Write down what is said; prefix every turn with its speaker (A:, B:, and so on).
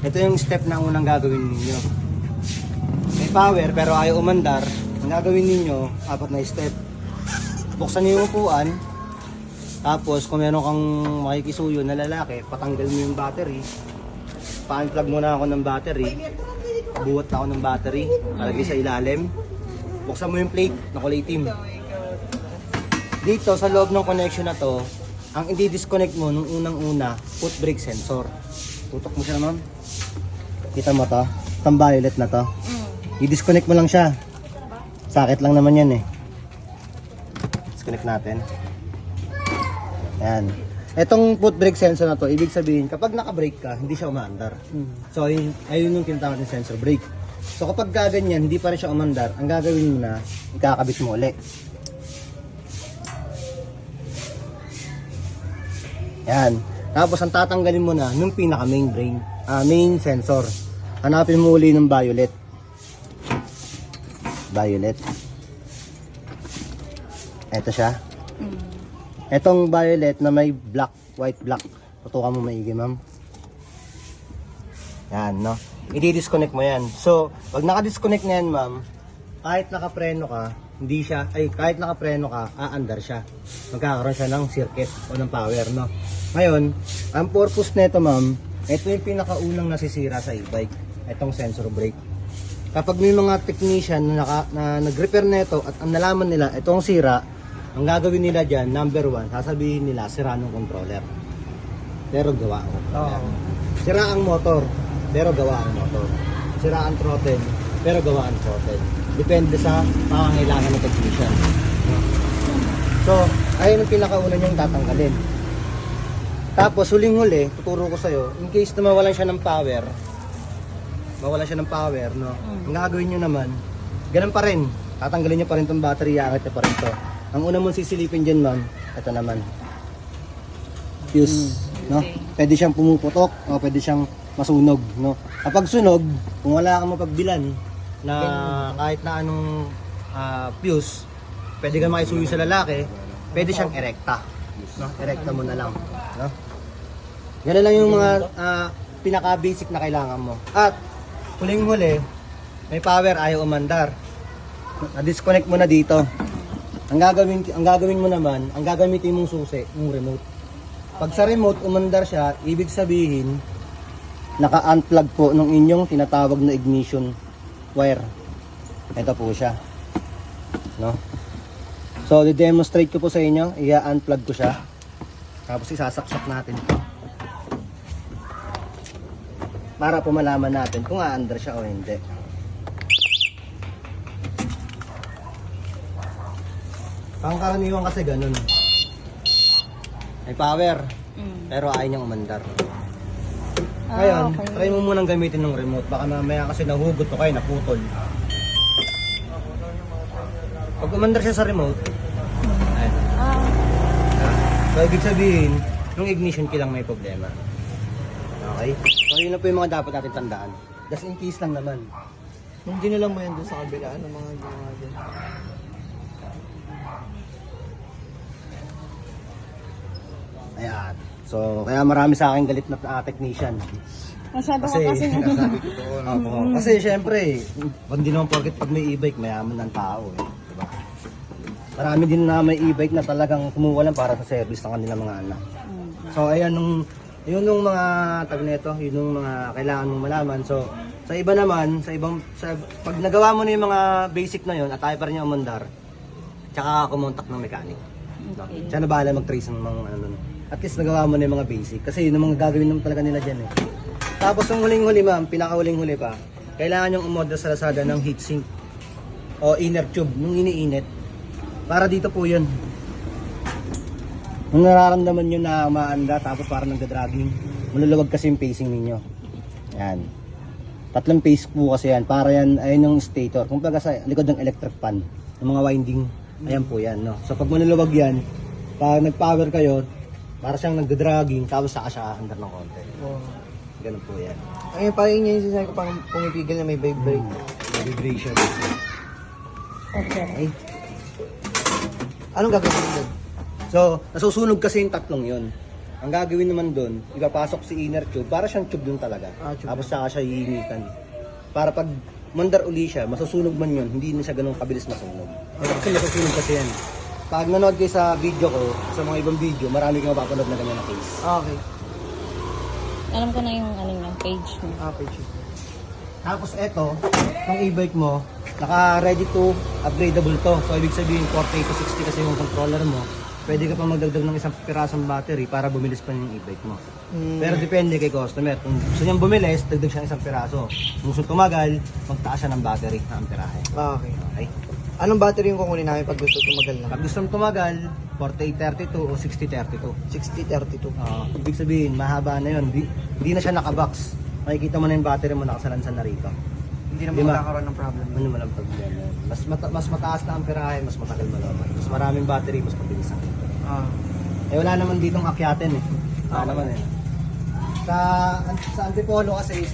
A: ito yung step na unang gagawin ninyo. May power pero ayaw umandar. Ang gagawin ninyo, apat na step. Buksan niyo yung upuan. Tapos kung meron kang makikisuyo na lalaki, patanggal mo yung battery. Pa-unplug muna ako ng battery. Buhat ako ng battery. Palagay sa ilalim. Buksan mo yung plate na kulay itim. Dito sa loob ng connection na to, ang i-disconnect mo nung unang-una, foot brake sensor. Tutok mo siya naman. Kita mo to? Itong violet na to. I-disconnect mo lang siya. Sakit lang naman yan eh. Disconnect natin. Ayan. Etong foot brake sensor na to, ibig sabihin, kapag naka-brake ka, hindi siya umaandar. So, ayun, ayun yung kinatawag ng sensor brake. So, kapag gaganyan, hindi pa rin siya umandar, ang gagawin mo na, ikakabit mo ulit. Yan. Tapos ang tatanggalin mo na nung pinaka main brain, ah, main sensor. Hanapin mo uli ng violet. Violet. Ito siya. Etong violet na may black, white black. Tutukan mo maigi, ma'am. Yan, no? I-disconnect mo yan. So, pag naka-disconnect na yan, ma'am, kahit nakapreno ka, hindi siya, ay kahit nakapreno ka, aandar siya. Magkakaroon siya ng circuit o ng power, no? Ngayon, ang purpose nito, ma'am, ito yung pinakaunang nasisira sa e-bike. Itong sensor brake. Kapag may mga technician na, naka, na nag-repair nito at ang nalaman nila, itong sira, ang gagawin nila dyan, number one, sasabihin nila, sira ng controller. Pero gawa ko. Sira ang motor, pero gawa ang motor. Sira ang throttle, pero gawa ang throttle. Depende sa pangangailangan ng technician. So, ayun ang pinakauna niyong tatanggalin. Tapos, huling-huli, tuturo ko sa'yo, in case na mawalan siya ng power, mawalan siya ng power, no? Ang gagawin niyo naman, ganun pa rin. Tatanggalin niyo pa rin tong battery, iangat niyo pa rin to. Ang una mong sisilipin dyan, ma'am, ito naman. Fuse, no? Pwede siyang pumuputok, o pwede siyang masunog, no? Kapag sunog, kung wala kang mapagbilan na kahit na anong ah, fuse, pwede kang makisuyo sa lalaki, pwede siyang erekta. No? Erekta mo na lang, no? Ganun lang yung mga ah, pinaka-basic na kailangan mo. At huling-huli, may power ayaw umandar. Na-disconnect mo na dito. Ang gagawin ang gagawin mo naman, ang gagamitin mong susi, yung remote. Pag sa remote umandar siya, ibig sabihin naka-unplug po ng inyong tinatawag na ignition wire. Ito po siya. No? So, di-demonstrate ko po sa inyo, i-unplug ko siya. Tapos isasaksak natin ito. Para po malaman natin kung aandar siya o hindi. Pangkaraniwan kasi ganun. May power, pero ayaw niyang umandar. Ngayon,
B: okay.
A: try mo munang gamitin ng remote. Baka mamaya kasi nahugot o kayo, naputol. Pag umandar siya sa remote, ayan.
B: Ah,
A: So, ibig sabihin, yung ignition key lang may problema. Okay? So, yun na po yung mga dapat natin tandaan. Just in case lang naman.
C: Nung dinala mo yan doon sa kabila, ano mga ginawa dyan?
A: Ayan. So, kaya marami sa akin galit na uh, technician.
B: masyado
A: Kasi,
B: ka kasi.
A: Opo. Kasi syempre, hindi naman porket pag may e-bike, mayaman ng tao. Eh. Diba? Marami din na may e-bike na talagang kumuha lang para sa service ng kanilang mga anak. So, ayan nung yun yung mga tag nito, yun yung mga kailangan mong malaman. So, sa iba naman, sa ibang sa, pag nagawa mo na yung mga basic na yun at ayaw pa rin yung umandar, tsaka ka kumontak ng mechanic. No? Siya na bahala mag-trace ng mga ano. At least nagawa mo na yung mga basic. Kasi yun ang mga gagawin naman talaga nila dyan eh. Tapos yung huling-huli ma'am, pinaka-huling-huli pa, kailangan yung umorder sa Lazada ng heatsink o inner tube nung iniinit. Para dito po yun. Nung nararamdaman nyo na umaanda tapos parang nagda-dragging, maluluwag kasi yung pacing ninyo. Yan. Tatlong pace po kasi yan. Para yan, ayun yung stator. Kung sa likod ng electric pan, yung mga winding, ayan po yan. No? So pag maluluwag yan, pag nag-power kayo, para siyang nagda-dragging, tapos saka siya under ng konti.
C: Oh.
A: Ganun po yan.
C: Ayun, parang yun yung sinasabi ko, parang pumipigil na may vibrate.
A: Vibration.
B: Okay.
A: Okay?
C: Anong gagawin doon?
A: So, nasusunog kasi yung tatlong yun. Ang gagawin naman doon, ipapasok si inner tube para siyang tube doon talaga.
C: Ah, tube.
A: Tapos saka siya iinitan. Para pag mandar uli siya, masusunog man yun, hindi na siya ganun kabilis masunog. Kasi masusunog kasi yan. Pag nanood kayo sa video ko, sa mga ibang video, marami kang mapapanood na ganyan na case.
C: Okay.
B: Alam ko na yung ano niya, page mo.
C: Ah, page.
A: Tapos eto, itong e-bike mo, naka-ready to, upgradable to. So ibig sabihin 40 to 60 kasi yung controller mo. Pwede ka pa magdagdag ng isang pirasong battery para bumilis pa yung e-bike mo.
C: Hmm.
A: Pero depende kay customer. Kung gusto niyang bumilis, dagdag siya ng isang piraso. Kung gusto tumagal, magtaas siya ng battery na amperahe.
C: Ah, okay.
A: Okay?
C: Anong battery yung kukunin namin pag gusto tumagal na?
A: Pag gusto mong tumagal, 4832 o 6032.
C: 6032.
A: Ah, ibig sabihin, mahaba na yun. Hindi, hindi na siya nakabox. Makikita mo na yung battery mo nakasalansan na rito.
C: Hindi
A: naman Di ba?
C: magkakaroon ng problem.
A: Ano man ang problema. Mas, mata- mas mataas na amperahe, mas matagal malaman. Mas maraming battery, mas mabilis ang
C: Ah.
A: Eh wala naman ditong akyatin eh. Wala naman eh. Sa, sa Antipolo kasi, sa